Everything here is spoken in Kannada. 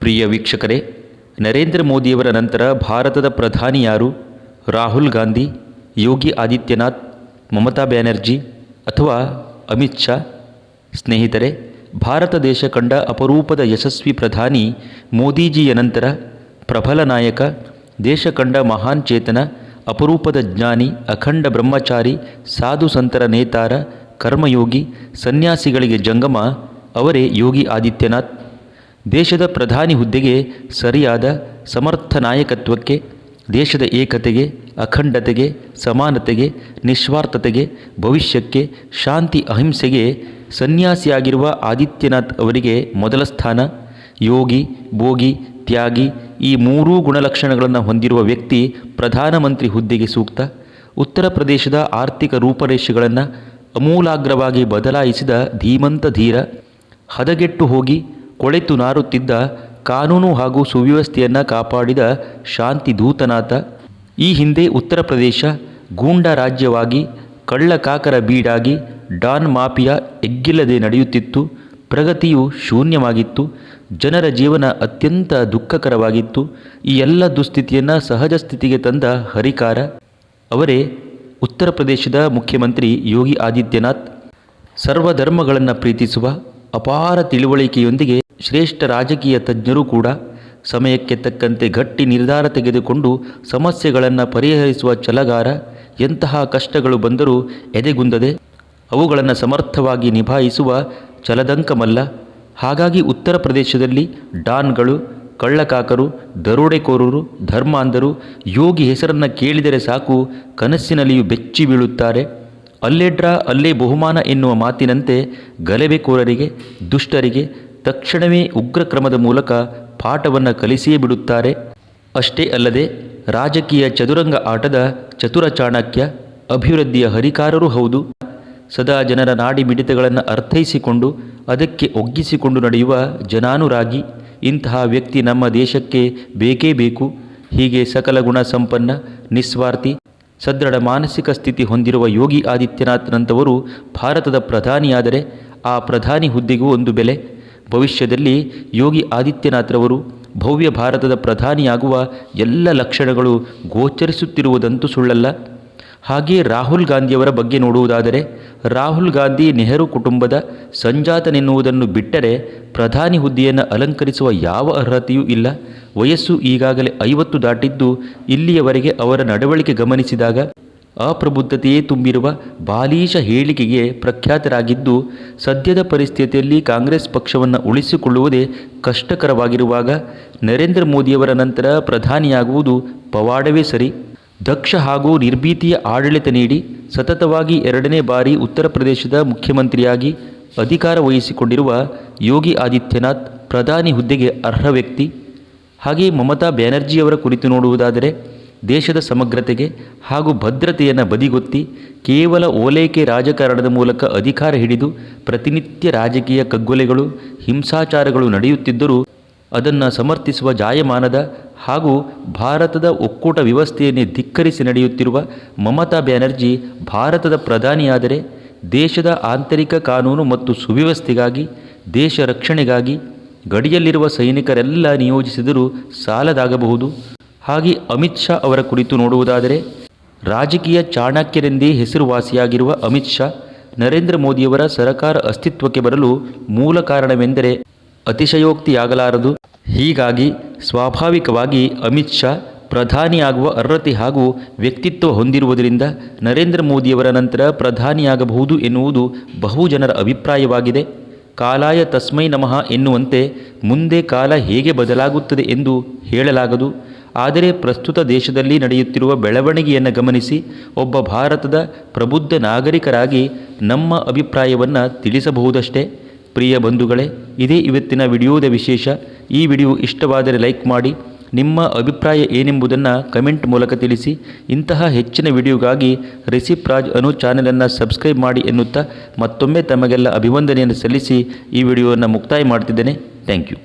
ಪ್ರಿಯ ವೀಕ್ಷಕರೇ, ನರೇಂದ್ರ ಮೋದಿಯವರ ನಂತರ ಭಾರತದ ಪ್ರಧಾನಿ ಯಾರು? ರಾಹುಲ್ ಗಾಂಧಿ, ಯೋಗಿ ಆದಿತ್ಯನಾಥ್, ಮಮತಾ ಬ್ಯಾನರ್ಜಿ ಅಥವಾ ಅಮಿತ್ ಶಾ? ಸ್ನೇಹಿತರೆ, ಭಾರತ ದೇಶ ಕಂಡ ಅಪರೂಪದ ಯಶಸ್ವಿ ಪ್ರಧಾನಿ ಮೋದಿಜಿಯ ನಂತರ ಪ್ರಬಲ ನಾಯಕ, ದೇಶ ಕಂಡ ಮಹಾನ್ ಚೇತನ, ಅಪರೂಪದ ಜ್ಞಾನಿ, ಅಖಂಡ ಬ್ರಹ್ಮಚಾರಿ, ಸಾಧು ಸಂತರ ನೇತಾರ ಕರ್ಮಯೋಗಿ ಸನ್ಯಾಸಿಗಳಿಗೆ ಜಂಗಮ, ಅವರೇ ಯೋಗಿ ಆದಿತ್ಯನಾಥ್. ದೇಶದ ಪ್ರಧಾನಿ ಹುದ್ದೆಗೆ ಸರಿಯಾದ ಸಮರ್ಥ ನಾಯಕತ್ವಕ್ಕೆ, ದೇಶದ ಏಕತೆಗೆ, ಅಖಂಡತೆಗೆ, ಸಮಾನತೆಗೆ, ನಿಸ್ವಾರ್ಥತೆಗೆ, ಭವಿಷ್ಯಕ್ಕೆ, ಶಾಂತಿ ಅಹಿಂಸೆಗೆ ಸನ್ಯಾಸಿಯಾಗಿರುವ ಆದಿತ್ಯನಾಥ್ ಅವರಿಗೆ ಮೊದಲ ಸ್ಥಾನ. ಯೋಗಿ, ಭೋಗಿ, ತ್ಯಾಗಿ ಈ ಮೂರೂ ಗುಣಲಕ್ಷಣಗಳನ್ನು ಹೊಂದಿರುವ ವ್ಯಕ್ತಿ ಪ್ರಧಾನಮಂತ್ರಿ ಹುದ್ದೆಗೆ ಸೂಕ್ತ. ಉತ್ತರ ಪ್ರದೇಶದ ಆರ್ಥಿಕ ರೂಪರೇಷೆಗಳನ್ನು ಅಮೂಲಾಗ್ರವಾಗಿ ಬದಲಾಯಿಸಿದ ಧೀಮಂತ ಧೀರ, ಹದಗೆಟ್ಟು ಹೋಗಿ ಕೊಳೆತು ನಾರುತ್ತಿದ್ದ ಕಾನೂನು ಹಾಗೂ ಸುವ್ಯವಸ್ಥೆಯನ್ನು ಕಾಪಾಡಿದ ಶಾಂತಿ ದೂತನಾಥ ಈ ಹಿಂದೆ ಉತ್ತರ ಪ್ರದೇಶ, ಗೂಂಡಾ ರಾಜ್ಯವಾಗಿ ಕಳ್ಳಕಾಕರ ಬೀಡಾಗಿ ಡಾನ್ ಮಾಫಿಯಾ ಎಗ್ಗಿಲ್ಲದೆ ನಡೆಯುತ್ತಿತ್ತು, ಪ್ರಗತಿಯು ಶೂನ್ಯವಾಗಿತ್ತು, ಜನರ ಜೀವನ ಅತ್ಯಂತ ದುಃಖಕರವಾಗಿತ್ತು, ಈ ಎಲ್ಲ ದುಸ್ಥಿತಿಯನ್ನು ಸಹಜ ಸ್ಥಿತಿಗೆ ತಂದ ಹರಿಕಾರ ಅವರೇ ಉತ್ತರ ಪ್ರದೇಶದ ಮುಖ್ಯಮಂತ್ರಿ ಯೋಗಿ ಆದಿತ್ಯನಾಥ್ ಸರ್ವಧರ್ಮಗಳನ್ನು ಪ್ರೀತಿಸುವ ಅಪಾರ ತಿಳುವಳಿಕೆಯೊಂದಿಗೆ ಶ್ರೇಷ್ಠ ರಾಜಕೀಯ ತಜ್ಞರು ಕೂಡ ಸಮಯಕ್ಕೆ ತಕ್ಕಂತೆ ಗಟ್ಟಿ ನಿರ್ಧಾರ ತೆಗೆದುಕೊಂಡು ಸಮಸ್ಯೆಗಳನ್ನು ಪರಿಹರಿಸುವ ಛಲಗಾರ ಎಂತಹ ಕಷ್ಟಗಳು ಬಂದರೂ ಎದೆಗುಂದದೆ ಅವುಗಳನ್ನು ಸಮರ್ಥವಾಗಿ ನಿಭಾಯಿಸುವ ಛಲದಂಕಮಲ್ಲ. ಹಾಗಾಗಿ ಉತ್ತರ ಪ್ರದೇಶದಲ್ಲಿ ಡಾನ್ಗಳು ಕಳ್ಳಕಾಕರು, ದರೋಡೆಕೋರರು, ಧರ್ಮಾಂಧರು, ಯೋಗಿ ಹೆಸರನ್ನು ಕೇಳಿದರೆ ಸಾಕು, ಕನಸಿನಲ್ಲಿಯೂ ಬೆಚ್ಚಿ ಬೀಳುತ್ತಾರೆ. ಅಲ್ಲೇಡ್ರ, ಅಲ್ಲೇ ಬಹುಮಾನ ಎನ್ನುವ ಮಾತಿನಂತೆ ಗಲಭೆಕೋರರಿಗೆ, ದುಷ್ಟರಿಗೆ ತಕ್ಷಣವೇ ಉಗ್ರ ಕ್ರಮದ ಮೂಲಕ ಪಾಠವನ್ನು ಕಲಿಸಿಯೇ ಬಿಡುತ್ತಾರೆ. ಅಷ್ಟೇ ಅಲ್ಲದೆ, ರಾಜಕೀಯ ಚದುರಂಗ ಆಟದ ಚತುರ ಚಾಣಕ್ಯ, ಅಭಿವೃದ್ಧಿಯ ಹರಿಕಾರರೂ ಹೌದು. ಸದಾ ಜನರ ನಾಡಿ ಮಿಡಿತಗಳನ್ನು ಅರ್ಥೈಸಿಕೊಂಡು, ಅದಕ್ಕೆ ಒಗ್ಗಿಸಿಕೊಂಡು ನಡೆಯುವ ಜನಾನುರಾಗಿ. ಇಂತಹ ವ್ಯಕ್ತಿ ನಮ್ಮ ದೇಶಕ್ಕೆ ಬೇಕೇ ಬೇಕು. ಹೀಗೆ ಸಕಲ ಗುಣ ಸಂಪನ್ನ, ನಿಸ್ವಾರ್ಥಿ, ಸದೃಢ ಮಾನಸಿಕ ಸ್ಥಿತಿ ಹೊಂದಿರುವ ಯೋಗಿ ಆದಿತ್ಯನಾಥ್ನಂಥವರು ಭಾರತದ ಪ್ರಧಾನಿಯಾದರೆ ಆ ಪ್ರಧಾನಿ ಹುದ್ದೆಗೂ ಒಂದು ಬೆಲೆ. ಭವಿಷ್ಯದಲ್ಲಿ ಯೋಗಿ ಆದಿತ್ಯನಾಥ್ರವರು ಭವ್ಯ ಭಾರತದ ಪ್ರಧಾನಿಯಾಗುವ ಎಲ್ಲ ಲಕ್ಷಣಗಳು ಗೋಚರಿಸುತ್ತಿರುವುದಂತೂ ಸುಳ್ಳಲ್ಲ. ಹಾಗೆಯೇ ರಾಹುಲ್ ಗಾಂಧಿಯವರ ಬಗ್ಗೆ ನೋಡುವುದಾದರೆ, ರಾಹುಲ್ ಗಾಂಧಿ ನೆಹರು ಕುಟುಂಬದ ಸಂಜಾತನೆನ್ನುವುದನ್ನು ಬಿಟ್ಟರೆ ಪ್ರಧಾನಿ ಹುದ್ದೆಯನ್ನು ಅಲಂಕರಿಸುವ ಯಾವ ಅರ್ಹತೆಯೂ ಇಲ್ಲ. ವಯಸ್ಸು ಈಗಾಗಲೇ ಐವತ್ತು ದಾಟಿದ್ದು, ಇಲ್ಲಿಯವರೆಗೆ ಅವರ ನಡವಳಿಕೆ ಗಮನಿಸಿದಾಗ ಅಪ್ರಬುದ್ಧತೆಯೇ ತುಂಬಿರುವ ಬಾಲೀಶ ಹೇಳಿಕೆಗೆ ಪ್ರಖ್ಯಾತರಾಗಿದ್ದು, ಸದ್ಯದ ಪರಿಸ್ಥಿತಿಯಲ್ಲಿ ಕಾಂಗ್ರೆಸ್ ಪಕ್ಷವನ್ನು ಉಳಿಸಿಕೊಳ್ಳುವುದೇ ಕಷ್ಟಕರವಾಗಿರುವಾಗ ನರೇಂದ್ರ ಮೋದಿಯವರ ನಂತರ ಪ್ರಧಾನಿಯಾಗುವುದು ಪವಾಡವೇ ಸರಿ. ದಕ್ಷ ಹಾಗೂ ನಿರ್ಭೀತಿಯ ಆಡಳಿತ ನೀಡಿ ಸತತವಾಗಿ ಎರಡನೇ ಬಾರಿ ಉತ್ತರ ಪ್ರದೇಶದ ಮುಖ್ಯಮಂತ್ರಿಯಾಗಿ ಅಧಿಕಾರ ವಹಿಸಿಕೊಂಡಿರುವ ಯೋಗಿ ಆದಿತ್ಯನಾಥ್ ಪ್ರಧಾನಿ ಹುದ್ದೆಗೆ ಅರ್ಹ ವ್ಯಕ್ತಿ. ಹಾಗೆಯೇ ಮಮತಾ ಬ್ಯಾನರ್ಜಿಯವರ ಕುರಿತು ನೋಡುವುದಾದರೆ ದೇಶದ ಸಮಗ್ರತೆಗೆ ಹಾಗೂ ಭದ್ರತೆಯನ್ನು ಬದಿಗೊತ್ತಿ ಕೇವಲ ಓಲೈಕೆ ರಾಜಕಾರಣದ ಮೂಲಕ ಅಧಿಕಾರ ಹಿಡಿದು ಪ್ರತಿನಿತ್ಯ ರಾಜಕೀಯ ಕಗ್ಗೊಲೆಗಳು, ಹಿಂಸಾಚಾರಗಳು ನಡೆಯುತ್ತಿದ್ದರೂ ಅದನ್ನು ಸಮರ್ಥಿಸುವ ಜಾಯಮಾನದ ಹಾಗೂ ಭಾರತದ ಒಕ್ಕೂಟ ವ್ಯವಸ್ಥೆಯನ್ನೇ ಧಿಕ್ಕರಿಸಿ ನಡೆಯುತ್ತಿರುವ ಮಮತಾ ಬ್ಯಾನರ್ಜಿ ಭಾರತದ ಪ್ರಧಾನಿಯಾದರೆ ದೇಶದ ಆಂತರಿಕ ಕಾನೂನು ಮತ್ತು ಸುವ್ಯವಸ್ಥೆಗಾಗಿ, ದೇಶ ರಕ್ಷಣೆಗಾಗಿ ಗಡಿಯಲ್ಲಿರುವ ಸೈನಿಕರೆಲ್ಲ ನಿಯೋಜಿಸಿದರೂ ಸಾಲದಾಗಬಹುದು. ಹಾಗೆ ಅಮಿತ್ ಶಾ ಅವರ ಕುರಿತು ನೋಡುವುದಾದರೆ, ರಾಜಕೀಯ ಚಾಣಕ್ಯರೆಂದೇ ಹೆಸರುವಾಸಿಯಾಗಿರುವ ಅಮಿತ್ ಶಾ ನರೇಂದ್ರ ಮೋದಿಯವರ ಸರಕಾರ ಅಸ್ತಿತ್ವಕ್ಕೆ ಬರಲು ಮೂಲ ಕಾರಣವೆಂದರೆ ಅತಿಶಯೋಕ್ತಿಯಾಗಲಾರದು. ಹೀಗಾಗಿ ಸ್ವಾಭಾವಿಕವಾಗಿ ಅಮಿತ್ ಶಾ ಪ್ರಧಾನಿಯಾಗುವ ಅರ್ಹತೆ ಹಾಗೂ ವ್ಯಕ್ತಿತ್ವ ಹೊಂದಿರುವುದರಿಂದ ನರೇಂದ್ರ ಮೋದಿಯವರ ನಂತರ ಪ್ರಧಾನಿಯಾಗಬಹುದು ಎನ್ನುವುದು ಬಹುಜನರ ಅಭಿಪ್ರಾಯವಾಗಿದೆ. ಕಾಲಾಯ ತಸ್ಮೈ ನಮಃ ಎನ್ನುವಂತೆ ಮುಂದೆ ಕಾಲ ಹೇಗೆ ಬದಲಾಗುತ್ತದೆ ಎಂದು ಹೇಳಲಾಗದು. ಆದರೆ ಪ್ರಸ್ತುತ ದೇಶದಲ್ಲಿ ನಡೆಯುತ್ತಿರುವ ಬೆಳವಣಿಗೆಯನ್ನು ಗಮನಿಸಿ ಒಬ್ಬ ಭಾರತದ ಪ್ರಬುದ್ಧ ನಾಗರಿಕರಾಗಿ ನಮ್ಮ ಅಭಿಪ್ರಾಯವನ್ನು ತಿಳಿಸಬಹುದಷ್ಟೇ. ಪ್ರಿಯ ಬಂಧುಗಳೇ ಇದೇ ಇವತ್ತಿನ ವಿಡಿಯೋದ ವಿಶೇಷ. ಈ ವಿಡಿಯೋ ಇಷ್ಟವಾದರೆ ಲೈಕ್ ಮಾಡಿ. ನಿಮ್ಮ ಅಭಿಪ್ರಾಯ ಏನೆಂಬುದನ್ನು ಕಮೆಂಟ್ ಮೂಲಕ ತಿಳಿಸಿ. ಇಂತಹ ಹೆಚ್ಚಿನ ವಿಡಿಯೋಗಾಗಿ ರೆಸಿಪ್ ರಾಜ್ ಅನು ಚಾನೆಲನ್ನು ಸಬ್ಸ್ಕ್ರೈಬ್ ಮಾಡಿ ಎನ್ನುತ್ತಾ ಮತ್ತೊಮ್ಮೆ ತಮಗೆಲ್ಲ ಅಭಿವಂದನೆಯನ್ನು ಸಲ್ಲಿಸಿ ಈ ವಿಡಿಯೋವನ್ನು ಮುಕ್ತಾಯ ಮಾಡ್ತಿದ್ದೇನೆ. Thank you.